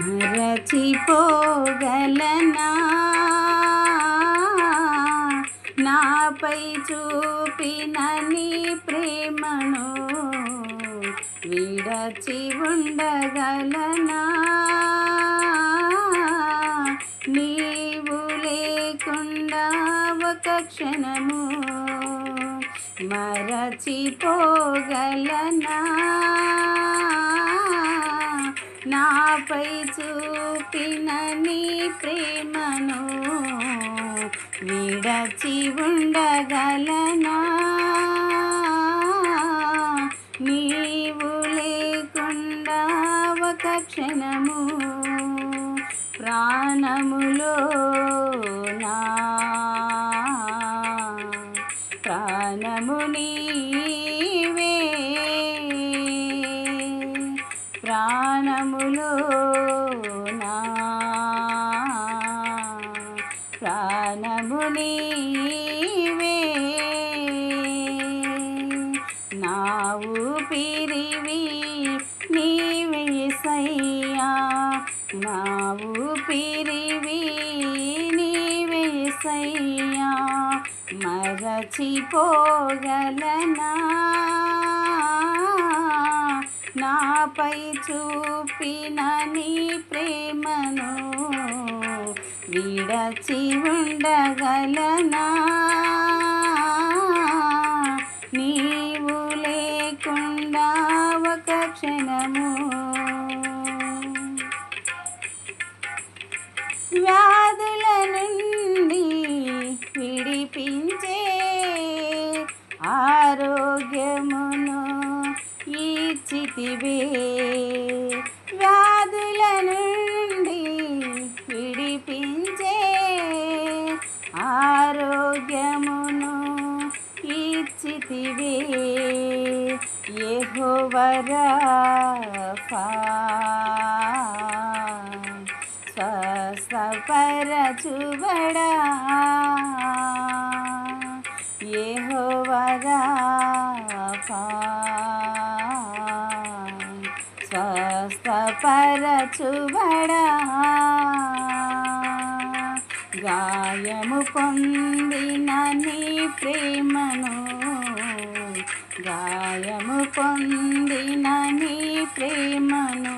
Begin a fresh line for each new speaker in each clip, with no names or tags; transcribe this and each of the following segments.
మరచిపోగలనా? నాపై చూపిన నీ ప్రేమను విడచి ఉండగలనా? నీవు లేకుండా ఒక క్షణము మరచిపోగలనా? నాపై చూపిన నీ ప్రేమను విడచి ఉండగలనా? నీవు లేకుండా ఒక క్షణము ప్రాణములో ప్రాణము నీవే. నా ఊపిరివి నీవే సయ్యా నా ఊపిరివి నీవే సయ్యా మరచిపోగలనా? నాపై చూపిన నీ ప్రేమను విడచి ఉండగలనా? నీవు లేకుండా ఒక క్షణము వ్యాధుల నుండి విడిపించే ఆరోగ్యమును ఈచితివే. ఆరోగ్యమును ఇచ్చితివే యెహోవరాఫా స్వస్థపరచుబడా యెహోవరాఫా స్వస్థపరచుబడా గాయము పొందిన నీ ప్రేమను గాయము పొందిన నీ ప్రేమను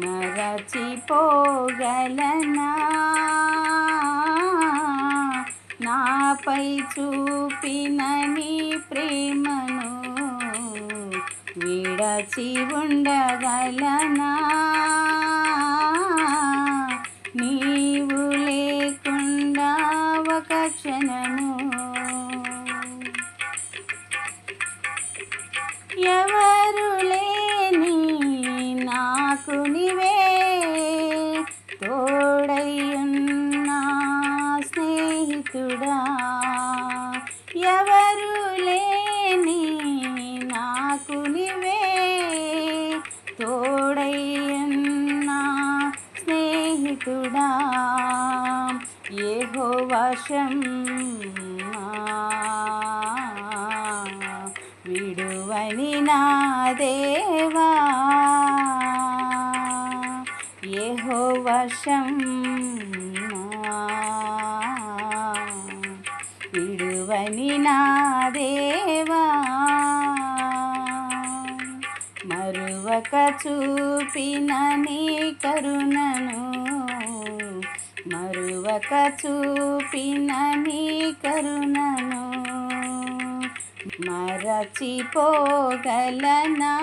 మరచిపోగలనా? నాపై చూపిన నీ ప్రేమను విడచి ఉండగలనా? ఎవరు లేని నాకు నివే తోడయ్యున్నా స్నేహితుడా. ఎవరు లేని నాకు నివే తోడయ్యున్నా స్నేహితుడా. ఏహో వశం ఏమి నా దేవా. ఏహో వశం విడువని నా దేవా. మరువక చూపిన నీ కరుణను. మరువక చూపిన నీ కరుణను. మరచిపోగలనా?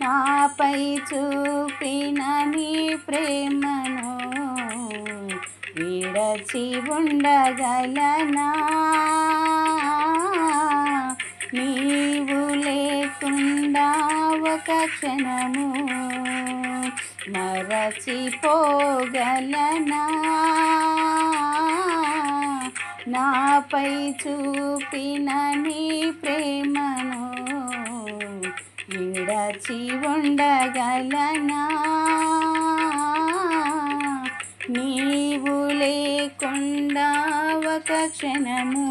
నాపై చూపిన నీ ప్రేమను విడచి ఉండగలనా? నీవు లేకుండా ఒక క్షణము మరచిపోగలనా? నాపై చూపిన నీ ప్రేమను విడచి ఉండగలనా? నీవు లేకుండా ఒక క్షణము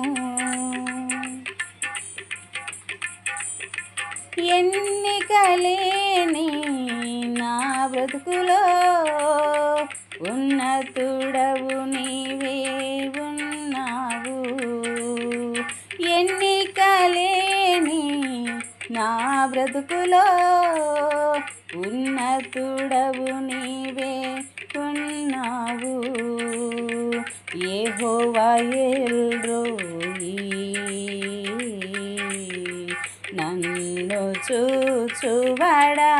ఎన్నికలేని బ్రతుకులో ఉన్నతుడవు. బ్రతుకులో ఉన్నతుడవు నీవే ఉన్నావు యెహోవా ఎల్రోయి నన్ను చూచువడా?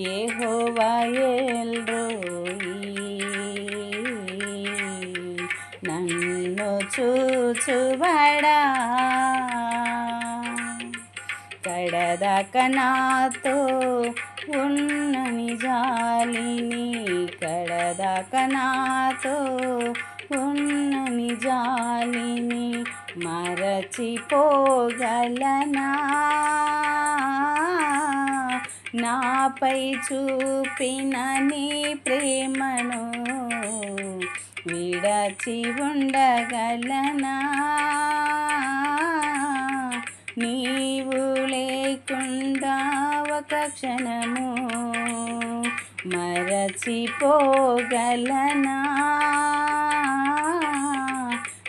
యెహోవా ఎల్రోయి నన్ను చూచువడా? కడదాక నాతో ఉన్న నిజాలిని కడదాక నాతో ఉన్న నిజాలిని మరచిపోగలనా? నాపై చూపిన నీ ప్రేమను విడచి ఉండగలనా? నీ లేకుండా ఒక క్షణము మరచిపోగలనా?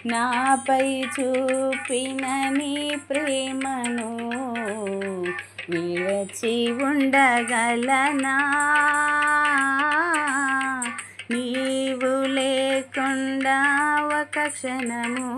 నాపై చూపిన నీ ప్రేమను విడచి ఉండగలనా? నీవు లేకుండా ఒక క్షణము